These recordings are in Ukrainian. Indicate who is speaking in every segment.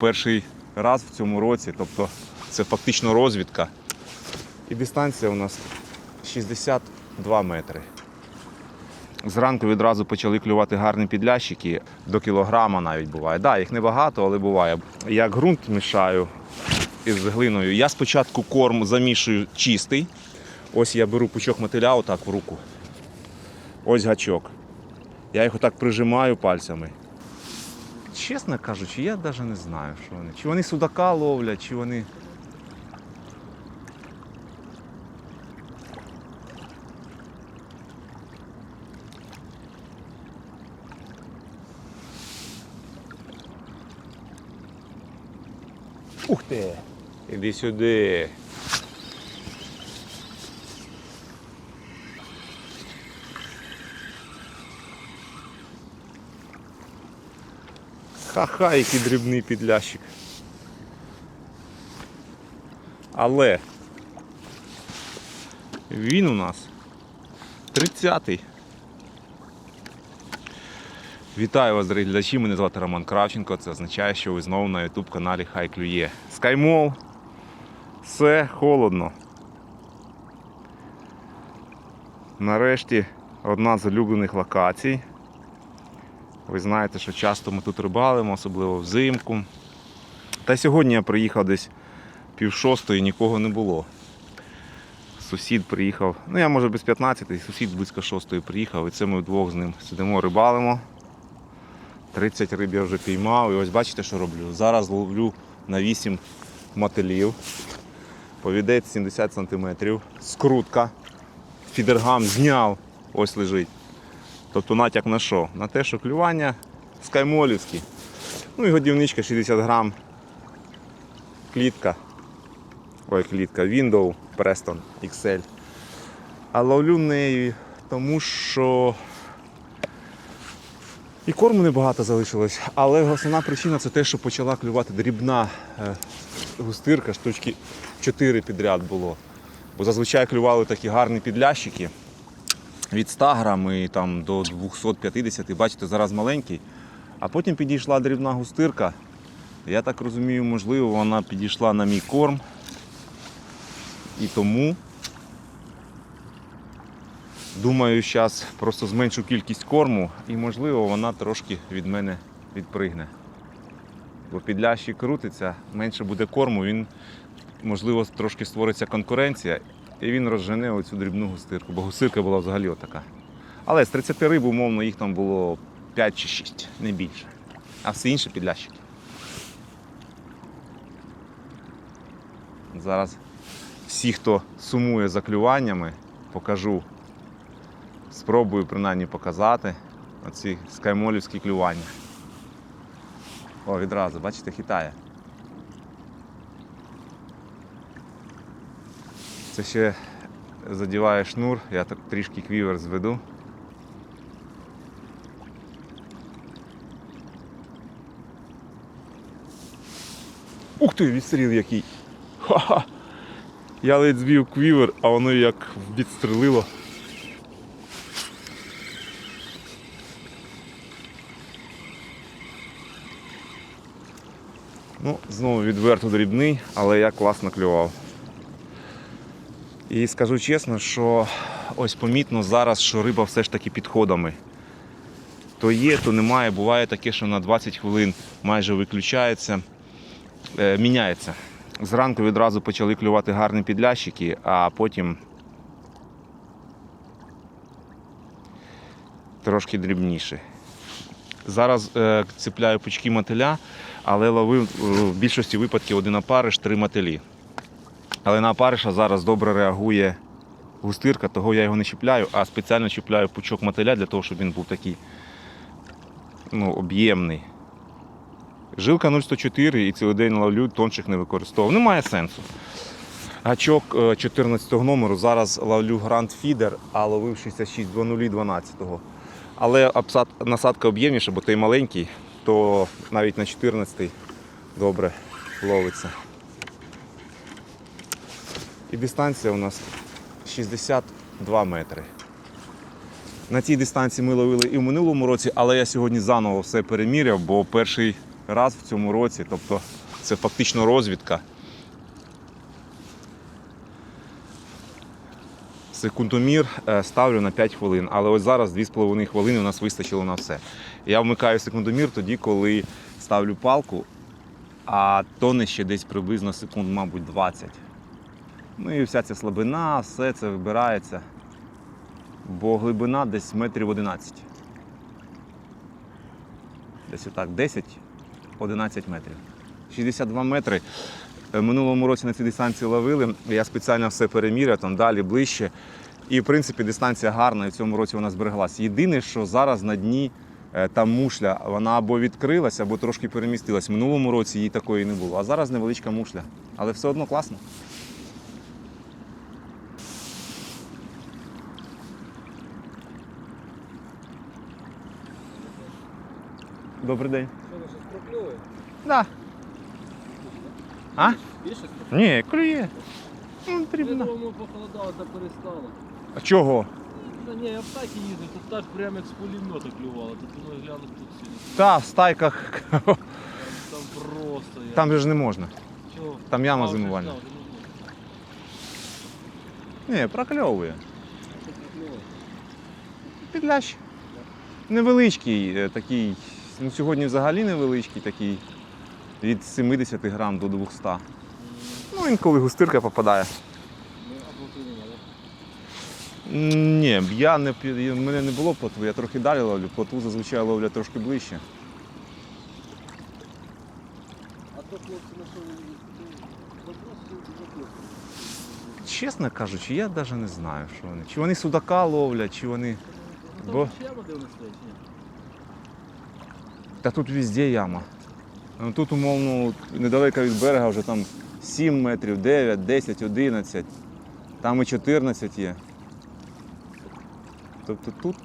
Speaker 1: Перший раз в цьому році, тобто це фактично розвідка. І дистанція у нас 62 метри. Зранку відразу почали клювати гарні підлящики, до кілограма навіть буває. Да, їх небагато, але буває. Як ґрунт мішаю із глиною, я спочатку корм замішую чистий. Ось я беру пучок мотиля отак в руку. Ось гачок. Я їх отак прижимаю пальцями. Чесно кажучи, я навіть не знаю, що вони. Чи вони судака ловлять, чи вони. Ух ти! Іди сюди. Ха-ха, який дрібний підлящик. Але він у нас 30-й. Вітаю вас, дорогі глядачі. Мене звати Роман Кравченко. Це означає, що ви знову на YouTube каналі Хай Клює. Скаймол. Все холодно. Нарешті одна з улюблених локацій. Ви знаєте, що часто ми тут рибалимо, особливо взимку. Та сьогодні я приїхав десь пів шостої, нікого не було. Сусід приїхав, ну я може без 15, сусід близько шостої приїхав, і це ми вдвох з ним сидимо, рибалимо. 30 риб я вже піймав. І ось бачите, що роблю. Зараз ловлю на 8 мотилів. Повідець 70 см. Скрутка. Фідергам зняв. Ось лежить. Тобто натяк на що? На те, що клювання скаймолівські. Ну і годівничка 60 грам. Клітка. Ой, клітка. Window Preston XL. А ловлю нею, тому що і корму небагато залишилось, але основна причина це те, що почала клювати дрібна е, густирка, штучки 4 підряд було. Бо зазвичай клювали такі гарні підлящики від 100 грам і там до 250, бачите, зараз маленький. А потім підійшла дрібна густирка. Я так розумію, можливо, вона підійшла на мій корм. І тому думаю, зараз просто зменшу кількість корму і можливо вона трошки від мене відпригне. Бо підлящик крутиться, менше буде корму, він можливо трошки створиться конкуренція і він розжене оцю дрібну густирку, бо густирка була взагалі отака. Але з 30 риб, умовно, їх там було 5 чи 6, не більше. А все інше підлящики. Зараз всі, хто сумує за клюваннями, покажу. Спробую принаймні показати оці скаймолівські клювання. О, відразу, бачите, хитає. Це ще задіває шнур, я так трішки квівер зведу. Ух ти, відстріл який! Ха-ха! Я ледь збив квівер, а воно як відстрелило. Ну, знову відверто дрібний, але я класно клював. І скажу чесно, що ось помітно зараз, що риба все ж таки підходами. То є, то немає. Буває таке, що на 20 хвилин майже виключається, е, міняється. Зранку відразу почали клювати гарні підлящики, а потім трошки дрібніші. Зараз е, цепляю пучки мотиля, але ловив е, в більшості випадків один опариш, три мотилі. Але на опариша зараз добре реагує густирка, того я його не чіпляю, а спеціально чіпляю пучок мотиля для того, щоб він був такий ну, об'ємний. Жилка 0,104 і цілий день ловлю, тончих не використовую. Немає сенсу. Гачок е, 14 номеру. Зараз ловлю Grand Feeder, а ловив 66 12 Але насадка об'ємніша, бо той маленький, то навіть на 14 добре ловиться. І дистанція у нас 62 метри. На цій дистанції ми ловили і в минулому році, але я сьогодні заново все переміряв, бо перший раз в цьому році. Тобто це фактично розвідка. Секундомір е, ставлю на 5 хвилин, але ось зараз 2,5 хвилини у нас вистачило на все. Я вмикаю секундомір тоді, коли ставлю палку, а тоне ще десь приблизно секунд, мабуть, 20. Ну і вся ця слабина, все це вибирається. Бо глибина десь метрів 11. Десь отак, 10-11 метрів. 62 метри. Е, Минулому році на цій дистанції ловили. Я спеціально все переміряв, там далі, ближче. І в принципі дистанція гарна, і в цьому році вона збереглась. Єдине, що зараз на дні е, там мушля, вона або відкрилася, або трошки перемістилась. Минулому році її такої не було. А зараз невеличка мушля. Але все одно класно. Добрий день.
Speaker 2: Що, ви щось прокльовує?
Speaker 1: Да. А?
Speaker 2: Більше
Speaker 1: Ні, клює. Ну, потрібно.
Speaker 2: думаю, похолодало та перестало.
Speaker 1: А чого?
Speaker 2: Та ні, я в такі їздив, тут так прямо як з пулемета клювало. Тут воно гляну тут сьогодні.
Speaker 1: Та, в стайках.
Speaker 2: Там, просто я.
Speaker 1: Там же ж не можна.
Speaker 2: Чого?
Speaker 1: Там яма
Speaker 2: А, вже
Speaker 1: зимувальна.
Speaker 2: знав, вже не
Speaker 1: Ні, прокльовує.
Speaker 2: прокльовує?
Speaker 1: Підлящ. Невеличкий е, такий. Ну, сьогодні взагалі невеличкий такий. Від 70 грам до 200. Ну, інколи густирка попадає.
Speaker 2: Ну?
Speaker 1: Ні, я не в мене не було плотву, я трохи далі ловлю. Плотву зазвичай ловлю трошки ближче.
Speaker 2: А то хлопці на
Speaker 1: Чесно кажучи, я навіть не знаю, що вони. Чи вони судака ловлять, чи вони. Бо-
Speaker 2: Бо... Там яма де вони стоять, ні?
Speaker 1: Та тут везде яма. Ну, Тут, умовно, недалеко від берега вже там 7 метрів, 9, 10, 11. Там і 14 є. Тобто тут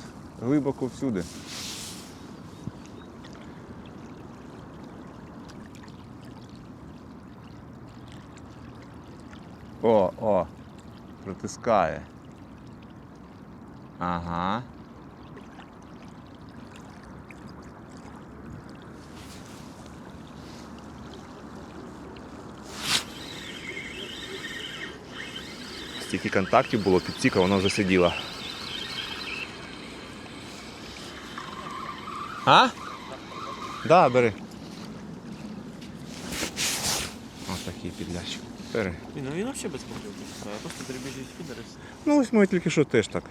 Speaker 1: глибоко всюди. О, о, притискає. Ага. Стільки контактів було, підціка, вона вже сиділа. А? Да, бери. Ось такий підлящик. Бери.
Speaker 2: Ну він взагалі без покльовки. Просто дрібіжить фідер і все.
Speaker 1: Ну ось ми тільки що теж так.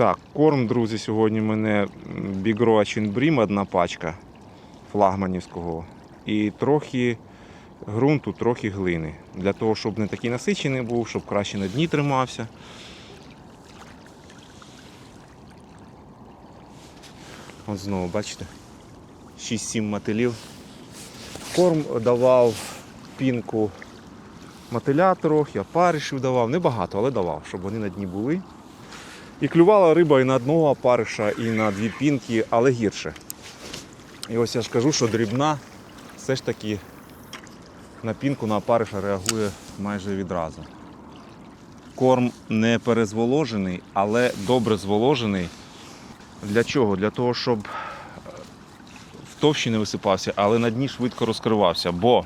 Speaker 1: Так, корм, друзі, сьогодні в мене Бігро Чинбрім, одна пачка флагманівського. І трохи ґрунту, трохи глини. Для того, щоб не такий насичений був, щоб краще на дні тримався. От знову, бачите? 6-7 мотилів. Корм давав пінку мотиля трохи, опаришів давав. Небагато, але давав, щоб вони на дні були. І клювала риба і на одного опариша, і на дві пінки, але гірше. І ось я ж кажу, що дрібна все ж таки на пінку на опариша реагує майже відразу. Корм не перезволожений, але добре зволожений. Для чого? Для того, щоб е, в товщі не висипався, але на дні швидко розкривався. Бо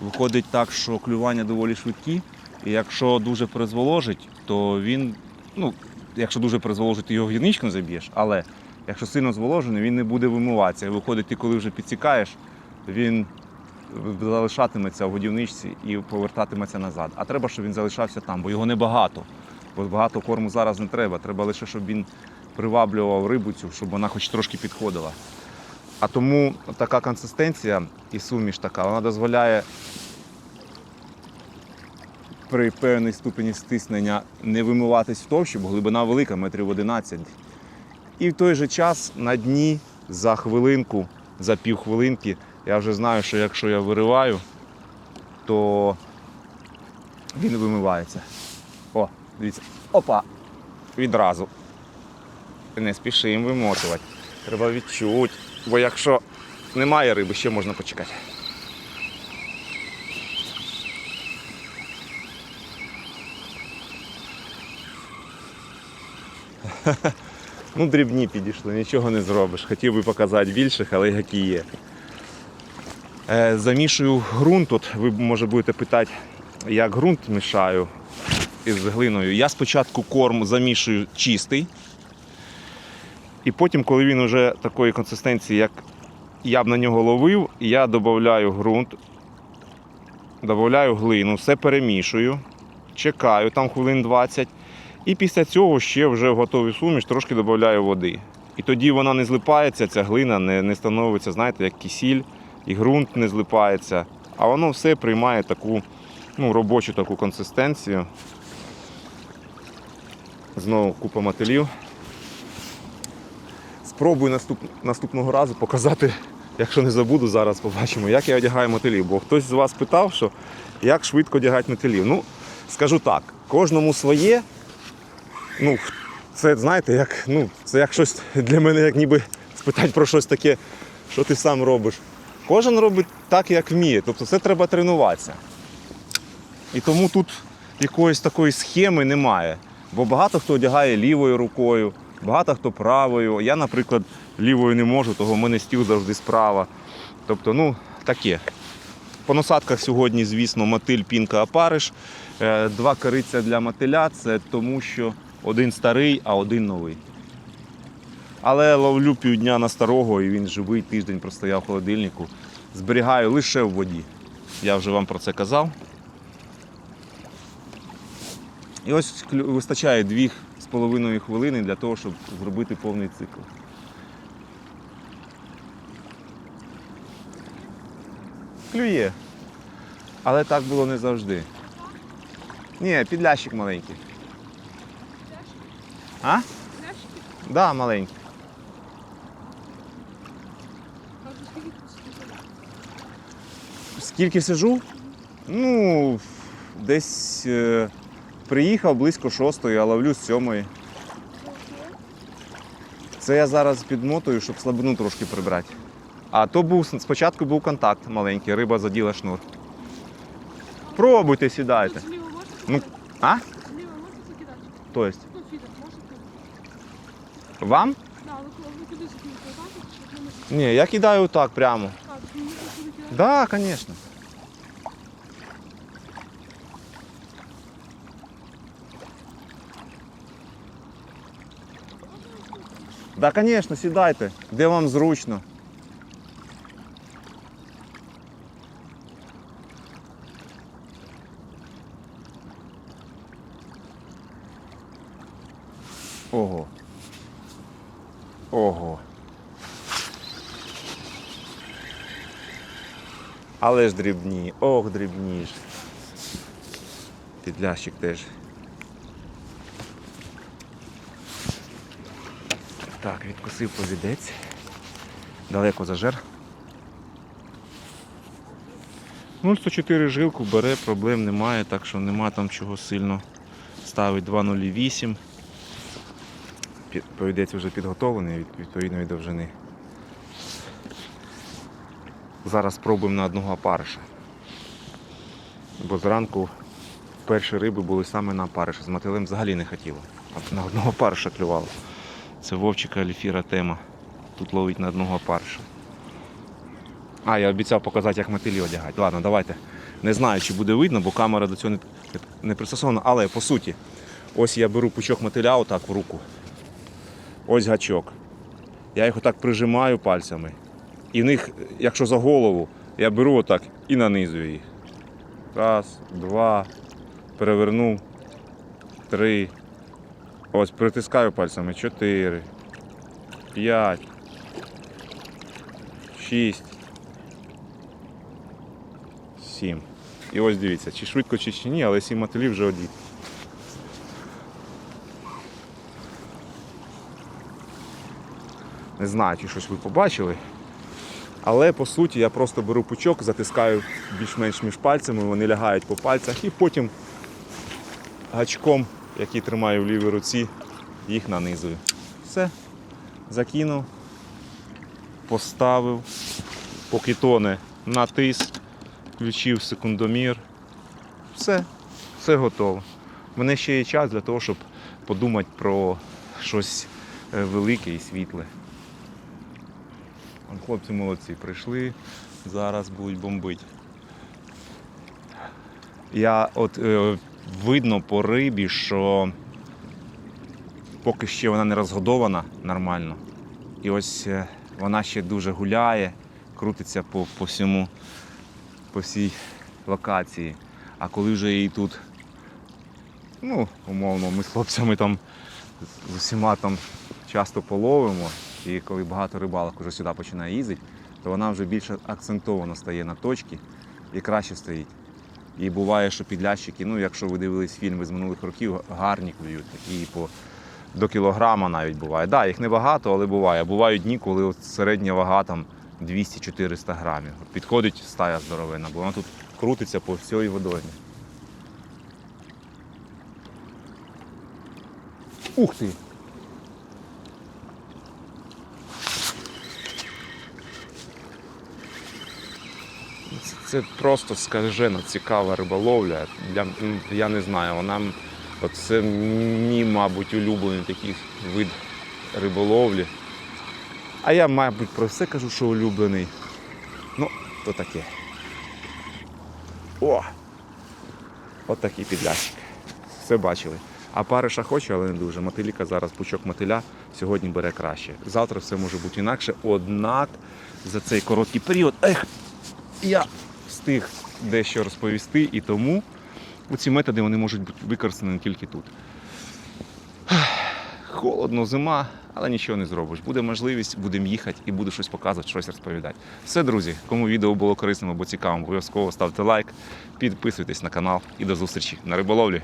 Speaker 1: виходить так, що клювання доволі швидкі, і якщо дуже перезволожить, то він, ну, якщо дуже перезволожить, ти його не заб'єш, але якщо сильно зволожений, він не буде вимиватися. І виходить, ти коли вже підсікаєш, він залишатиметься в годівничці і повертатиметься назад. А треба, щоб він залишався там, бо його небагато. Бо багато корму зараз не треба. Треба лише, щоб він приваблював рибу цю, щоб вона хоч трошки підходила. А тому така консистенція і суміш така, вона дозволяє при певній ступені стиснення не вимиватись в товщі, бо глибина велика, метрів 11. І в той же час на дні за хвилинку, за півхвилинки, я вже знаю, що якщо я вириваю, то він вимивається. О, дивіться. Опа! Відразу. Не спішимо вимотувати. Треба відчути. Бо якщо немає риби, ще можна почекати. Ну, дрібні підійшли, нічого не зробиш. Хотів би показати більших, але які є. Е, замішую ґрунт. От ви може будете питати, як ґрунт мішаю із глиною. Я спочатку корм замішую чистий. І потім, коли він вже такої консистенції, як я б на нього ловив, я додаю ґрунт, додаю глину, все перемішую, чекаю там хвилин 20. І після цього ще вже в готовий суміш трошки додаю води. І тоді вона не злипається, ця глина не, не становиться, знаєте, як кисіль, і ґрунт не злипається. А воно все приймає таку ну, робочу таку консистенцію. Знову купа мотилів. Спробую наступ, наступного разу показати, якщо не забуду, зараз побачимо, як я одягаю мотилів. Бо хтось з вас питав, що як швидко одягати мотилів. Ну, скажу так, кожному своє. Ну, це знаєте, як, ну, це як щось для мене, як ніби спитати про щось таке, що ти сам робиш. Кожен робить так, як вміє. Тобто це треба тренуватися. І тому тут якоїсь такої схеми немає. Бо багато хто одягає лівою рукою, багато хто правою. Я, наприклад, лівою не можу, того в мене стіл завжди справа. Тобто, ну, таке. По насадках сьогодні, звісно, мотиль, пінка, опариш. Е, Два кориця для мотиля це тому, що один старий, а один новий. Але ловлю півдня на старого і він живий, тиждень простояв в холодильнику. Зберігаю лише в воді. Я вже вам про це казав. І ось вистачає дві з половиною хвилини для того, щоб зробити повний цикл. Клює. Але так було не завжди. Ні, підлящик маленький. А? Так, да, маленький. Скільки сижу? Ну, десь е, приїхав близько шостої, а ловлю з сьомої. Це я зараз підмотую, щоб слабину трошки прибрати. А то був спочатку був контакт маленький, риба заділа шнур. Пробуйте, сідайте. Ну, а?
Speaker 3: Зліва не...
Speaker 1: Ні, я кидаю так прямо.
Speaker 3: Так?
Speaker 1: Да, звісно, Да, конечно, сідайте, де вам зручно. Але ж дрібні, ох, дрібні ж. Підлящик теж. Так, відкусив повідець. Далеко зажер. 0,104 жилку бере, проблем немає, так що нема там чого сильно ставить 2,08. Повідець вже підготовлений від відповідної довжини. Зараз спробуємо на одного опариша. Бо зранку перші риби були саме на опариша. З мотилем взагалі не хотіло. А на одного опариша клювало. Це Вовчика Аліфіра тема. Тут ловить на одного опариша. А, я обіцяв показати, як мотилі одягають. Ладно, давайте. Не знаю, чи буде видно, бо камера до цього не, пристосована. Але по суті, ось я беру пучок мотиля отак в руку. Ось гачок. Я їх отак прижимаю пальцями. І в них, якщо за голову, я беру отак і нанизую їх. Раз, два, перевернув, три. Ось притискаю пальцями. Чотири, п'ять, шість, сім. І ось дивіться, чи швидко, чи ні, але сім мотилів вже одіт. Не знаю, чи щось ви побачили. Але по суті я просто беру пучок, затискаю більш-менш між пальцями, вони лягають по пальцях і потім гачком, який тримаю в лівій руці, їх нанизую. Все. Закинув, поставив, поки тоне натис, включив секундомір. Все, все готово. У мене ще є час для того, щоб подумати про щось е, велике і світле. Хлопці молодці прийшли, зараз будуть бомбити. Я от е, видно по рибі, що поки ще вона не розгодована нормально. І ось е, вона ще дуже гуляє, крутиться по, по всьому, по всій локації. А коли вже її тут, ну, умовно, ми з хлопцями там з усіма там часто половимо, і коли багато рибалок вже сюди починає їздити, то вона вже більше акцентовано стає на точці і краще стоїть. І буває, що підлящики, ну якщо ви дивились фільми з минулих років, гарні клюють, такі по до кілограма навіть буває. Так, да, їх небагато, але буває. Бувають дні, коли от середня вага там 200-400 грамів. Підходить стая здоровена, бо вона тут крутиться по всій водоймі. Ух ти! Це, просто скажена цікава риболовля. Для, я не знаю, вона от це мій, мабуть, улюблений такий вид риболовлі. А я, мабуть, про все кажу, що улюблений. Ну, то таке. О! От такий підлящик. Все бачили. А париша хоче, але не дуже. Мотиліка зараз пучок мотиля сьогодні бере краще. Завтра все може бути інакше. Однак за цей короткий період ех, я встиг дещо розповісти, і тому ці методи вони можуть бути використані тільки тут. Холодно, зима, але нічого не зробиш. Буде можливість, будемо їхати і буду щось показувати, щось розповідати. Все, друзі, кому відео було корисним або цікавим, обов'язково ставте лайк, підписуйтесь на канал і до зустрічі на риболовлі.